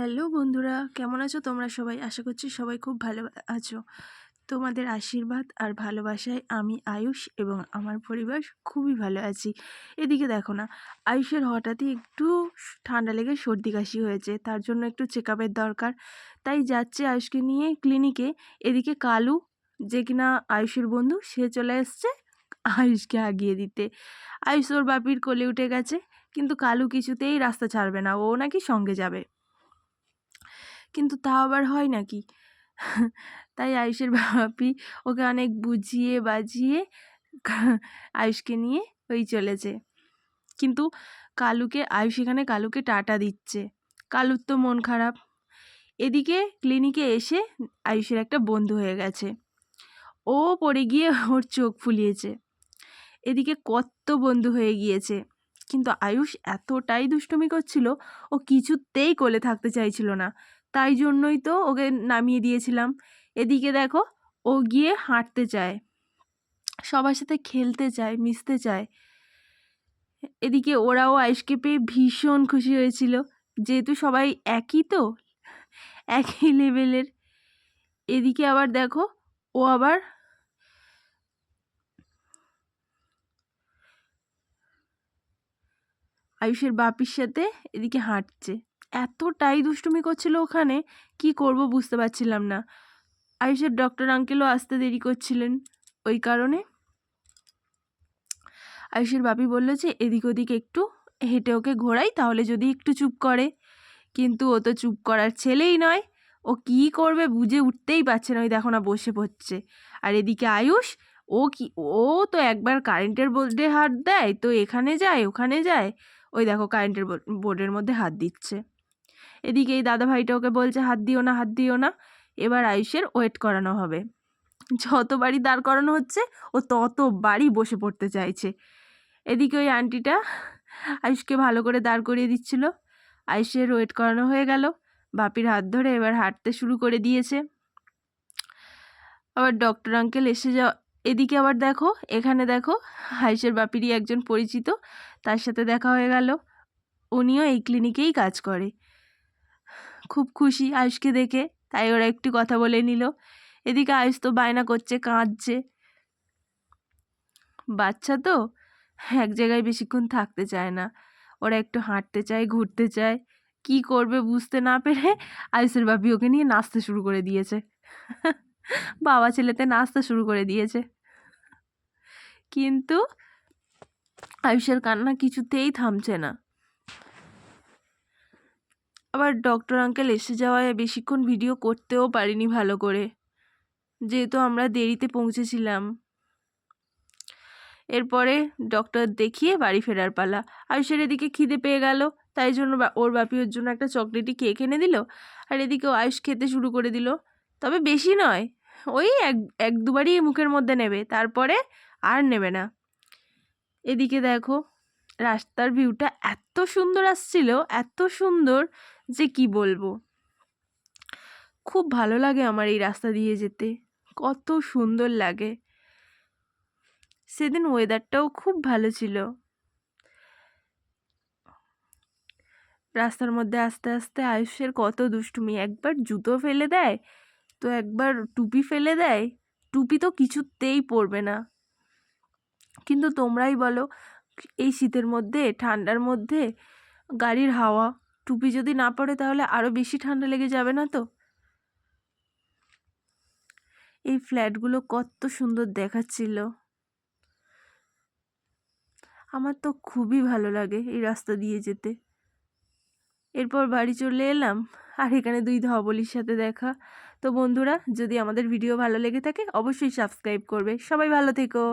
Hello বন্ধুরা, কেমন আছো তোমরা সবাই? আশা করছি সবাই খুব ভালো আছো। তোমাদের আশীর্বাদ আর ভালোবাসায় আমি আয়ুষ এবং আমার পরিবার খুবই ভালো আছি। এদিকে দেখো না, আয়ুষের হঠাৎই একটু ঠান্ডা লেগে সর্দি কাশি হয়েছে, তার জন্য একটু চেক দরকার। তাই যাচ্ছে আয়ুষকে নিয়ে ক্লিনিকে এদিকে কালু, যে কিনা আয়ুষের বন্ধু, সে চলে এসছে আয়ুষকে আগিয়ে দিতে। আয়ুষ ওর বাপির কোলে উঠে গেছে, কিন্তু কালু কিছুতেই রাস্তা ছাড়বে না, ও নাকি সঙ্গে যাবে। কিন্তু তা আবার হয় নাকি? তাই আয়ুষের বাপি ওকে অনেক বুঝিয়ে বাজিয়ে আয়ুষকে নিয়ে ওই চলেছে। কিন্তু কালুকে, আয়ুষ এখানে কালুকে টাটা দিচ্ছে। কালুর তো মন খারাপ। এদিকে ক্লিনিকে এসে আয়ুষের একটা বন্ধু হয়ে গেছে। ও পড়ে গিয়ে ওর চোখ ফুলিয়েছে। এদিকে কত বন্ধু হয়ে গিয়েছে। কিন্তু আয়ুষ এতটাই দুষ্টুমি করছিল, ও কিছুতেই কোলে থাকতে চাইছিল না। তাই জন্যই তো ওকে নামিয়ে দিয়েছিলাম। এদিকে দেখো, ও গিয়ে হাঁটতে চায়। সবার সাথে খেলতে চায়, মিশতে চায়। এদিকে ওরাও আয়ুষকে পেয়ে ভীষণ খুশি হয়েছিল। যেহেতু সবাই একই তো, একই লেভেলের এদিকে আবার দেখো, ও আবার আয়ুষের বাপির সাথে এদিকে হাঁটছে। এতটাই দুষ্টুমি করছিল ওখানে, কি করব বুঝতে পারছিলাম না। আয়ুষের ডক্টর আঙ্কেলও আসতে দেরি করছিলেন, ওই কারণে। আয়ুষের বাপি বলল যে, এদিক ওদিক একটু হেঁটে ওকে ঘোরাই, তাহলে যদি একটু চুপ করে। কিন্তু ও তো চুপ করার ছেলেই নয়, ও কি করবে বুঝে উঠতেই পারছে না, ওই দেখো না বসে পড়ছে। আর এদিকে আয়ুষ, ও কি, ও তো একবার কারেন্টের বোর্ডে হাত দেয়, তো এখানে যায়, ওখানে যায়, ওই দেখো কারেন্টের বোর্ডের মধ্যে হাত দিচ্ছে। এদিকে এই দাদা ভাইটা ওকে বলছে, হাত দিও না, হাত দিও না। এবার আয়ুষের ওয়েট করানো হবে। যতবারই দাঁড় করানো হচ্ছে, ও ততবারই বসে পড়তে চাইছে। এদিকে ওই আন্টিটা আয়ুষকে ভালো করে দাঁড় করিয়ে দিচ্ছিল। আয়ুষের ওয়েট করানো হয়ে গেল। বাপির হাত ধরে এবার হাঁটতে শুরু করে দিয়েছে। আবার ডক্টর আঙ্কেল এসে যাওয়া এদিকে আবার দেখো, এখানে দেখো, আয়ুষের বাপিরই একজন পরিচিত। তার সাথে দেখা হয়ে গেল। উনিও এই ক্লিনিকেই কাজ করে। খুব খুশি আয়ুষকে দেখে, তাই ওরা একটু কথা বলে নিল। এদিকে আয়ুষ তো বায়না করছে, কাঁদছে। বাচ্চা তো? এক জায়গায় বেশিক্ষণ থাকতে চায় না। ওরা একটু হাঁটতে চায়, ঘুরতে চায়। কি করবে বুঝতে না পেরে আয়ুষের বাপি ওকে নিয়ে নাচতে শুরু করে দিয়েছে। বাবা ছেলেতে নাচতে শুরু করে দিয়েছে। কিন্তু আয়ুষের কান্না কিছুতেই থামছে না। আবার ডক্টর আঙ্কেল এসে যাওয়ায় বেশিক্ষণ ভিডিও করতেও পারিনি ভালো করে। যেহেতু আমরা দেরিতে পৌঁছেছিলাম। এরপরে ডক্টর দেখিয়ে বাড়ি ফেরার পালা। আয়ুষের এদিকে খিদে পেয়ে গেল, তাই জন্য ওর বাপি ওর জন্য একটা চকলেটই কেক এনে দিল আর এদিকে আয়ুষ খেতে শুরু করে দিল। তবে বেশি নয়, ওই এক এক দুবারই মুখের মধ্যে নেবে, তারপরে আর নেবে না। এদিকে দেখো, রাস্তার ভিউটা এত সুন্দর আসছিল, এত সুন্দর যে কি বলব? খুব ভালো লাগে আমার এই রাস্তা দিয়ে যেতে। কত সুন্দর লাগে। সেদিন ওয়েদারটাও খুব ভালো ছিল। রাস্তার মধ্যে আস্তে আস্তে আয়ুষের কত দুষ্টুমি। একবার জুতো ফেলে দেয়, তো একবার টুপি ফেলে দেয়, টুপি তো কিছুতেই পরবে না। কিন্তু তোমরাই বলো, এই শীতের মধ্যে, ঠান্ডার মধ্যে গাড়ির হাওয়া টুপি যদি না পড়ে তাহলে আরও বেশি ঠান্ডা লেগে যাবে না তো? এই ফ্ল্যাটগুলো কত সুন্দর দেখাচ্ছিল। আমার তো খুবই ভালো লাগে এই রাস্তা দিয়ে যেতে। এরপর বাড়ি চলে এলাম, আর এখানে দুই ধবলির সাথে দেখা। তো বন্ধুরা, যদি আমাদের ভিডিও ভালো লেগে থাকে, অবশ্যই সাবস্ক্রাইব করবে। সবাই ভালো থেকো।